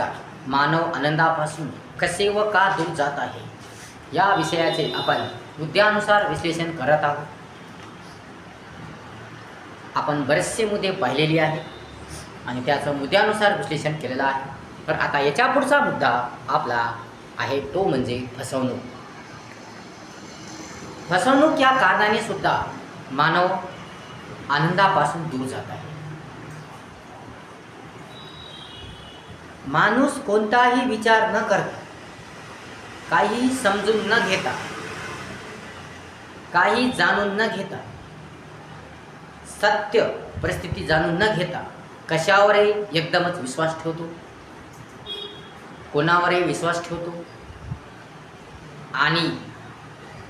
आजकाल मानव आनंदापासून कसे व का दूर जात आहे? या विषयाचे आपण मुद्द्यानुसार विश्लेषण करत आहोत. आपण बरेचसे मुद्दे पाहिलेले आहेत आणि त्याचं मुद्द्यानुसार विश्लेषण केलेलं आहे. तर आता याच्या पुढचा मुद्दा आपला आहे तो म्हणजे फसवणूक. फसवणूक या कारणाने सुद्धा मानव आनंदापासून दूर जात आहे. माणूस कोणताही विचार न करता काही समजून न घेता काही जाणून न घेता सत्य परिस्थिती जाणून न घेता कशावरही एकदमच विश्वास ठेवतो? कोणावरही विश्वास ठेवतो? आणि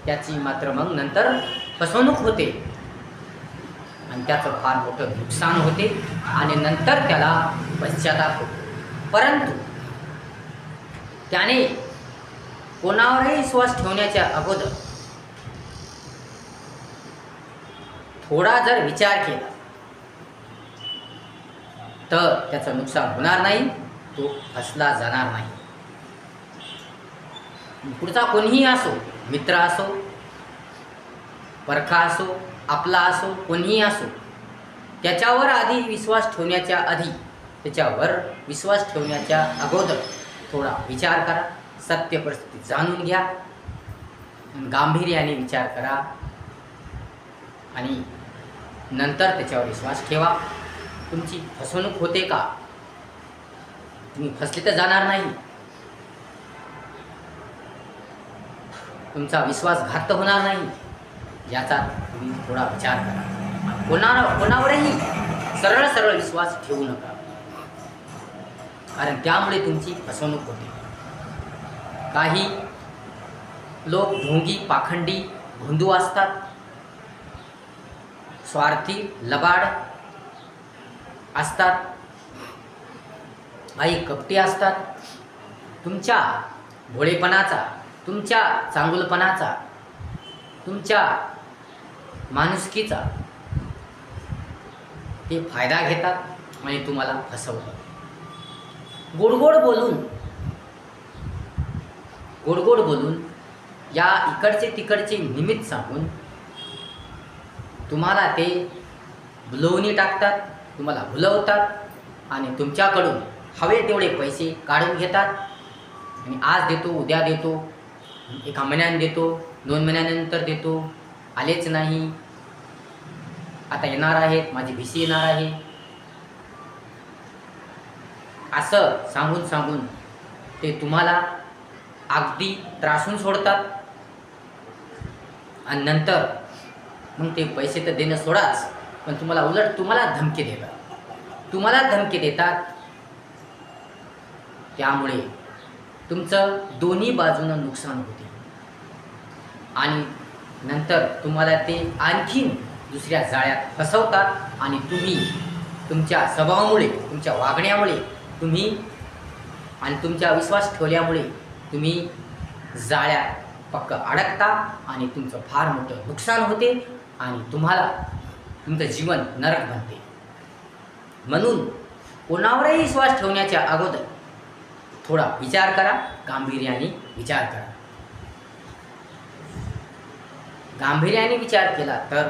त्याची मात्र मग नंतर फसवणूक होते. आणि त्याचं फार मोठं नुकसान होते. आणि नंतर त्याला पश्चाताप होतो. परंतु त्याने कोणावरही विश्वास ठेवण्याच्या अगोदर थोडा जर विचार केला तर त्याचं नुकसान होणार नाही तो फसला जाणार नाही. पुढचा कोणीही असो मित्र असो परखा असो आपला असो कोणीही असो त्याच्यावर आधी विश्वास ठेवण्याच्या आधी त्याच्यावर विश्वास ठेवण्याच्या अगोदर थोडा विचार करा सत्य परिस्थिती जाणून घ्या गांभीर्याने विचार करा आणि नंतर त्याच्यावर विश्वास ठेवा. तुमची फसवणूक होते का? तुम्ही फसले तर जाणार नाही. तुमचा विश्वासघात तर होणार नाही. याचा तुम्ही थोडा विचार करा. कोणा कोणावरही सरळ सरळ विश्वास ठेवू नका. कारण त्यामुळे तुमची फसवणूक होते. काही लोक ढोंगी पाखंडी भोंदू असतात. स्वार्थी लबाड असतात. काही कपटी असतात. तुमच्या भोळेपणाचा तुमच्या चांगुलपणाचा तुमच्या माणुसकीचा ते फायदा घेतात आणि तुम्हाला फसवतात. गोडगोड बोलून गोडगोड बोलून या इकडचे तिकडचे निमित्त सांगून तुम्हाला ते भुलवणी टाकतात तुम्हाला भुलवतात आणि तुमच्याकडून हवे तेवढे पैसे काढून घेतात. आणि आज देतो उद्या देतो एका महिन्याने देतो दोन महिन्यानंतर देतो. आलेच नाही. आता येणार आहेत माझी भीसी येणार आहे. असं सांगून सांगून ते तुम्हाला अगदी त्रासून सोडतात. आणि नंतर मग ते पैसे तर देणं सोडाच पण तुम्हाला उलट तुम्हाला धमकी देतात. तुम्हाला धमकी देतात. त्यामुळे तुमचं दोन्ही बाजूनं नुकसान होते. आणि नंतर तुम्हाला ते आणखीन दुसऱ्या जाळ्यात फसवतात. आणि तुम्ही तुमच्या स्वभावामुळे तुमच्या वागण्यामुळे तुम्ही आणि तुमच्या विश्वास ठेवल्यामुळे तुम्ही जाळ्या पक्क अडकता आणि तुमचं फार मोठं नुकसान होते आणि तुम्हाला तुमचं जीवन नरक बनते. म्हणून कोणावरही विश्वास ठेवण्याच्या अगोदर थोडा विचार करा गांभीर्याने विचार करा. गांभीर्याने विचार केला तर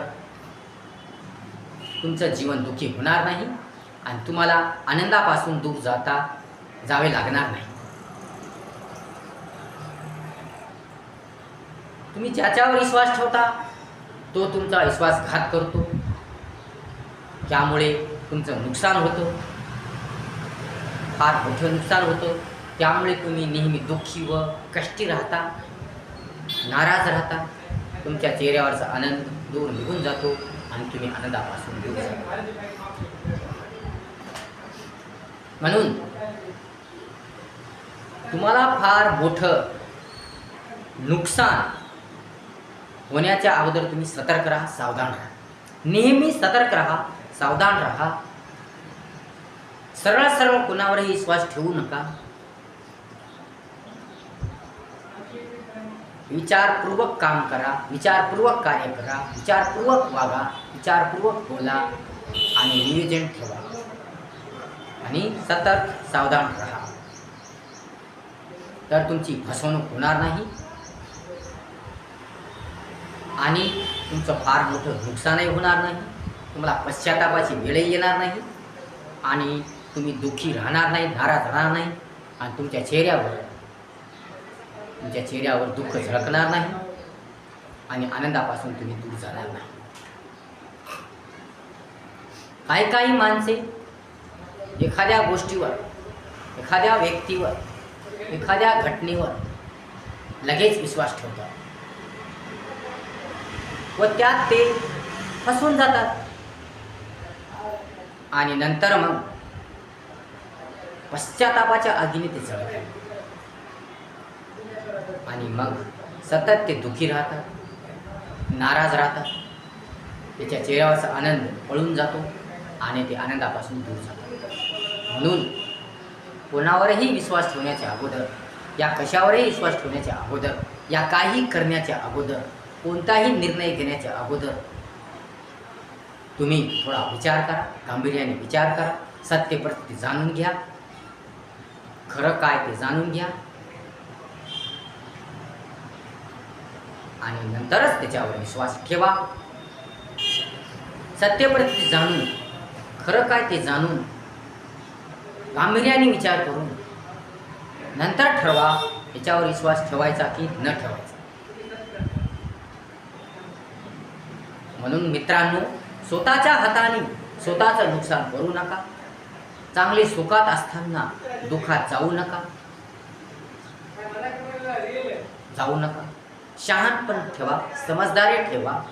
तुमचं जीवन दुःखी होणार नाही. आणि तुम्हाला आनंदापासून दूर जाता जावे लागणार नाही. तुम्ही ज्याच्यावर विश्वास ठेवता तो तुमचा विश्वासघात करतो. त्यामुळे तुमचं नुकसान होतं. फार मोठं नुकसान होतं. त्यामुळे तुम्ही नेहमी दुःखी व कष्टी राहता नाराज राहता. तुमच्या चेहऱ्यावरचा आनंद दूर निघून जातो आणि तुम्ही आनंदापासून दूर जाता. म्हणून तुम्हाला फार मोठं नुकसान होण्याच्या अगोदर तुम्ही सतर्क राहा सावधान राहा. नेहमी सतर्क राहा सावधान राहा. सरळ सरळ कुणावरही विश्वास ठेवू नका. विचारपूर्वक काम करा विचारपूर्वक कार्य करा विचारपूर्वक वागा विचारपूर्वक बोला आणि नियोजन ठेवा. आणि सतर्क सावधान राहा. तर तुमची फसवणूक होणार नाही. आणि तुमचं फार मोठं नुकसानही होणार नाही. तुम्हाला पश्चातापाची वेळही येणार नाही. आणि तुम्ही दुःखी राहणार नाही नाराज राहणार नाही. आणि तुमच्या चेहऱ्यावर तुमच्या चेहऱ्यावर दुःख झळकणार नाही. आणि आनंदापासून तुम्ही दूर जाणार नाही. काही काही माणसे एखाद्या गोष्टीवर एखाद्या व्यक्तीवर एखाद्या घटनेवर लगेच विश्वास ठेवतात. व त्यात ते फसून जातात. आणि नंतर मग पश्चातापाच्या आगीने ते जळतात आणि मग सतत ते दुखी राहतात नाराज राहतात. त्याच्या चेहऱ्यावरचा आनंद पळून जातो आणि ते आनंदापासून दूर जातात. म्हणून कोणावरही विश्वास ठेवण्याच्या अगोदर या कशावरही विश्वास ठेवण्याच्या अगोदर या काही करण्याच्या अगोदर कोणताही निर्णय घेण्याच्या अगोदर तुम्ही थोडा विचार करा गांभीर्याने विचार करा सत्य परिस्थिती जाणून घ्या खरं काय ते जाणून घ्या. आणि नंतरच त्याच्यावर विश्वास ठेवा. सत्य जाणून खरं काय ते जाणून गांभीर्याने विचार करून नंतर ठरवा याच्यावर विश्वास ठेवायचा की न ठेवायचा. म्हणून मित्रांनो स्वतःच्या हाताने स्वतःचं नुकसान करू नका. चांगले सुखात असताना दुःखात जाऊ नका. जाऊ नका. शहाणपण ठेवा समजदारी ठेवा.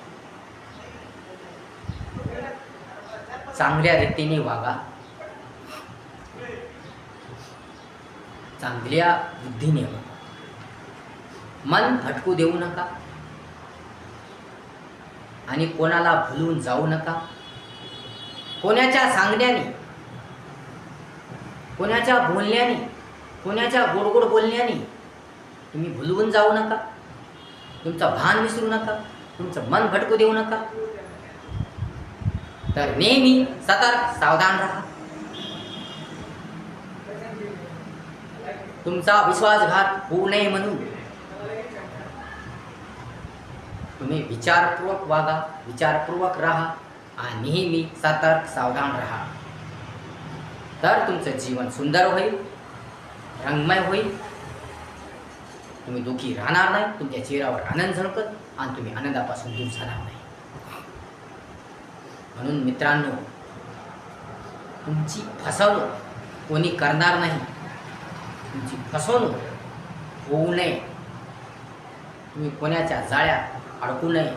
चांगल्या रीतीने वागा. चांगल्या बुद्धीने मन भटकू देऊ नका. आणि कोणाला भुलून जाऊ नका. कोणाच्या सांगण्याने कोणाच्या बोलण्याने कोणाच्या गोडगोड बोलण्याने तुम्ही भुलवून जाऊ नका. तुमचं भान विसरू नका. तुमचं मन भटकू देऊ नका. तर नेहमी सतर्क सावधान राहा. तुमचा विश्वासघात होऊ नये म्हणून. तुम्ही विचारपूर्वक वागा विचारपूर्वक राहा आणि नेहमी सतर्क सावधान राहा. तर तुमचं जीवन सुंदर होईल रंगमय होईल. तुम्ही दुःखी राहणार नाही तुमच्या चेहऱ्यावर आनंद झळकत आणि तुम्ही आनंदापासून दूर जाणार नाही. म्हणून मित्रांनो तुमची फसवणूक कोणी करणार नाही. तुमची फसवणूक होऊ नये. तुम्ही कोणाच्या जाळ्यात अडकू नये.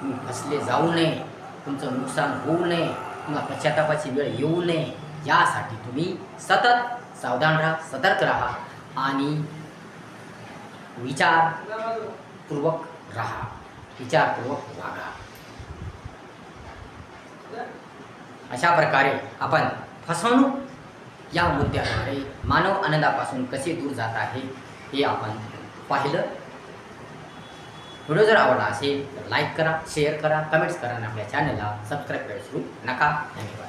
तुम्ही फसले जाऊ नये. तुमचं नुकसान होऊ नये. तुम्हाला पश्चातापाची वेळ येऊ नये. यासाठी तुम्ही सतत सावधान राहा सतर्क राहा आणि विचारपूर्वक राहा. विचारपूर्वक वागा. अशा प्रकारे आपण फसवणूक या मुद्द्याद्वारे मानव आनंदापासून कसे दूर जात आहे हे आपण पाहिलं. व्हिडिओ जर आवडला असेल तर लाईक करा शेअर करा कमेंट्स करा आणि आपल्या चॅनलला सबस्क्राईब करायला सुरू नका. धन्यवाद.